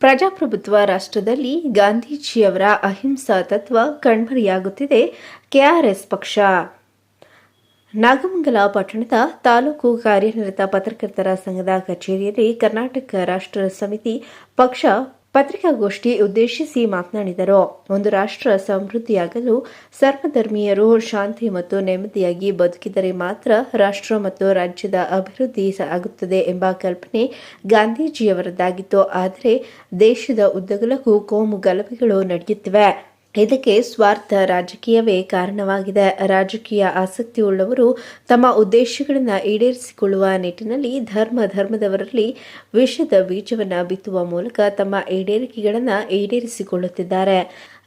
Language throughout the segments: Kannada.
ಪ್ರಜಾಪ್ರಭುತ್ವ ರಾಷ್ಟ್ರದಲ್ಲಿ ಗಾಂಧೀಜಿಯವರ ಅಹಿಂಸಾ ತತ್ವ ಕಣ್ಮರೆಯಾಗುತ್ತಿದೆ ಕೆಆರ್ಎಸ್ ಪಕ್ಷ. ನಾಗಮಂಗಲ ಪಟ್ಟಣದ ತಾಲೂಕು ಕಾರ್ಯನಿರತ ಪತ್ರಕರ್ತರ ಸಂಘದ ಕಚೇರಿಯಲ್ಲಿ ಕರ್ನಾಟಕ ರಾಷ್ಟ್ರ ಸಮಿತಿ ಪಕ್ಷ ಪತ್ರಿಕಾಗೋಷ್ಠಿ ಉದ್ದೇಶಿಸಿ ಮಾತನಾಡಿದರು. ಒಂದು ರಾಷ್ಟ್ರ ಸಮೃದ್ಧಿಯಾಗಲು ಸರ್ವಧರ್ಮೀಯರು ಶಾಂತಿ ಮತ್ತು ನೆಮ್ಮದಿಯಾಗಿ ಬದುಕಿದರೆ ಮಾತ್ರ ರಾಷ್ಟ್ರ ಮತ್ತು ರಾಜ್ಯದ ಅಭಿವೃದ್ಧಿ ಆಗುತ್ತದೆ ಎಂಬ ಕಲ್ಪನೆ ಗಾಂಧೀಜಿಯವರದ್ದಾಗಿತ್ತು. ಆದರೆ ದೇಶದ ಉದ್ದಗಲಕ್ಕೂ ಕೋಮು ಗಲಭೆಗಳು ನಡೆಯುತ್ತಿವೆ. ಇದಕ್ಕೆ ಸ್ವಾರ್ಥ ರಾಜಕೀಯವೇ ಕಾರಣವಾಗಿದೆ. ರಾಜಕೀಯ ಆಸಕ್ತಿ ಉಳ್ಳವರು ತಮ್ಮ ಉದ್ದೇಶಗಳನ್ನು ಈಡೇರಿಸಿಕೊಳ್ಳುವ ನಿಟ್ಟಿನಲ್ಲಿ ಧರ್ಮ ಧರ್ಮದವರಲ್ಲಿ ವಿಷದ ಬೀಜವನ್ನು ಬಿತ್ತುವ ಮೂಲಕ ತಮ್ಮ ಈಡೇರಿಕೆಗಳನ್ನು ಈಡೇರಿಸಿಕೊಳ್ಳುತ್ತಿದ್ದಾರೆ.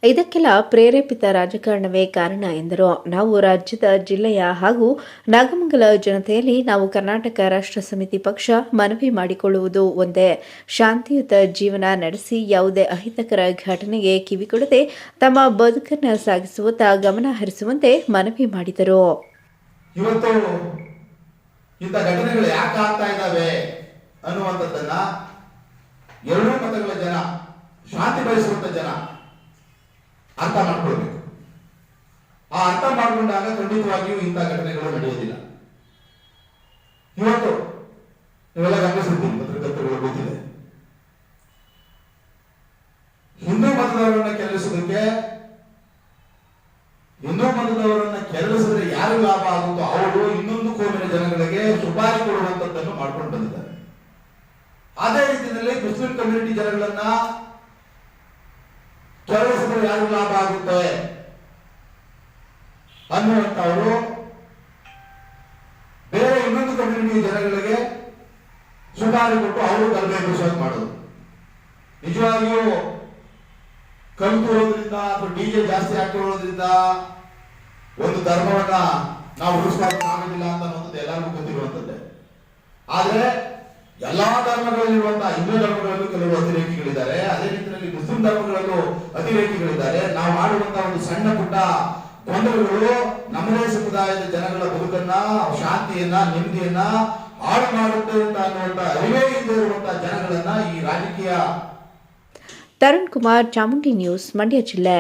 ಇದಕ್ಕೆಲ್ಲ ಪ್ರೇರೇಪಿತ ರಾಜಕಾರಣವೇ ಕಾರಣ ಎಂದರು. ನಾವು ರಾಜ್ಯದ ಜಿಲ್ಲೆಯ ಹಾಗೂ ನಾಗಮಂಗಲ ಜನತೆಯಲ್ಲಿ ನಾವು ಕರ್ನಾಟಕ ರಾಷ್ಟ್ರ ಸಮಿತಿ ಪಕ್ಷ ಮನವಿ ಮಾಡಿಕೊಳ್ಳುವುದು ಒಂದೇ. ಶಾಂತಿಯುತ ಜೀವನ ನಡೆಸಿ ಯಾವುದೇ ಅಹಿತಕರ ಘಟನೆಗೆ ಕಿವಿಕೊಡದೆ ತಮ್ಮ ಬದುಕನ್ನು ಸಾಗಿಸುವತ್ತ ಗಮನ ಹರಿಸುವಂತೆ ಮನವಿ ಮಾಡಿದರು. ಅನ್ನುವಂಥದ್ದನ್ನ ಎರಡೂ ಮತಗಳ ಜನ, ಶಾಂತಿ ಬಯಸುವಂತ ಜನ ಅರ್ಥ ಮಾಡ್ಕೊಳ್ಬೇಕು. ಆ ಅರ್ಥ ಮಾಡಿಕೊಂಡಾಗ ಖಂಡಿತವಾಗಿಯೂ ಇಂಥ ಘಟನೆಗಳು ನಡೆಯುವುದಿಲ್ಲ ಇವತ್ತು ನೀವೆಲ್ಲ ಗಮನಿಸಿದ್ದೀನಿ ಪತ್ರಕರ್ತರುಗಳು ಗೊತ್ತಿದೆ. ಹಿಂದೂ ಮತದವರನ್ನ ಕೆರಳಿಸೋದಕ್ಕೆ, ಹಿಂದೂ ಮತದವರನ್ನ ಕೆರಳಿಸಿದ್ರೆ ಯಾರು ಲಾಭ ಆಗುತ್ತೋ ಅವರು ಇನ್ನೊಂದು ಕೋಮಿನ ಜನಗಳಿಗೆ ಸುಪಾರಿ ಕೊಡುವಂತದ್ದನ್ನು ಮಾಡ್ಕೊಂಡು ಬಂದಿದ್ದಾರೆ. ಅದೇ ರೀತಿಯಲ್ಲಿ ಮುಸ್ಲಿಂ ಕಮ್ಯುನಿಟಿ ಜನಗಳನ್ನ ಕೆರಳಿಸಿದ್ರೆ ಯಾರು ಲಾಭ ಆಗುತ್ತೆ? ಅನ್ನುವಂಥವರು ಬೇರೆ ಇನ್ನೊಂದು ಕಮ್ಯುನಿಟಿ ಜನಗಳಿಗೆ ಸುಮಾರು ಕೊಟ್ಟು ಅವರು ಗಲಭೆ ಸಹ ಮಾಡೋದು. ನಿಜವಾಗಿಯೂ ಕಲ್ತಿರೋದ್ರಿಂದ ಅಥವಾ ಡಿಜೆ ಜಾಸ್ತಿ ಹಾಕಿರೋದ್ರಿಂದ ಒಂದು ಧರ್ಮವನ್ನ ನಾವು ಉಳಿಸ್ಕೊಳ್ಳೋಕೆ ಆಗೋದಿಲ್ಲ ಅಂತ ಅನ್ನೋದು ಎಲ್ಲರಿಗೂ ಗೊತ್ತಿರುವಂತದ್ದೇ ಆದ್ರೆ ಎಲ್ಲಾ ಧರ್ಮಗಳಲ್ಲಿರುವಂತಹ ಹಿಂದೂ ಧರ್ಮಗಳಲ್ಲೂ ಕೆಲವು ಅತಿರೇಕಿಗಳಿದ್ದಾರೆ. ಅದೇ ಧರ್ಮಗಳಲ್ಲೂ ಅತಿರೇಕಿಗಳಿದ್ದಾರೆ ನಾವು ಮಾಡುವಂತಹ ಒಂದು ಸಣ್ಣ ಪುಟ್ಟ ಗೊಂದಲಗಳು ನಮ್ಮದೇ ಸಮುದಾಯದ ಜನಗಳ ಬದುಕನ್ನ, ಶಾಂತಿಯನ್ನ, ನೆಮ್ಮದಿಯನ್ನ ಹಾಳು ಮಾಡುತ್ತೆ ಅಂತ ಅನ್ನುವಂತ ಅರಿವೇ ಇಲ್ಲದೆ ಇರುವಂತಹ ಜನಗಳನ್ನ ಈ ರಾಜಕೀಯ ತರುಣ್ ಕುಮಾರ್ ಚಾಮುಂಡಿ ನ್ಯೂಸ್, ಮಂಡ್ಯ ಜಿಲ್ಲೆ.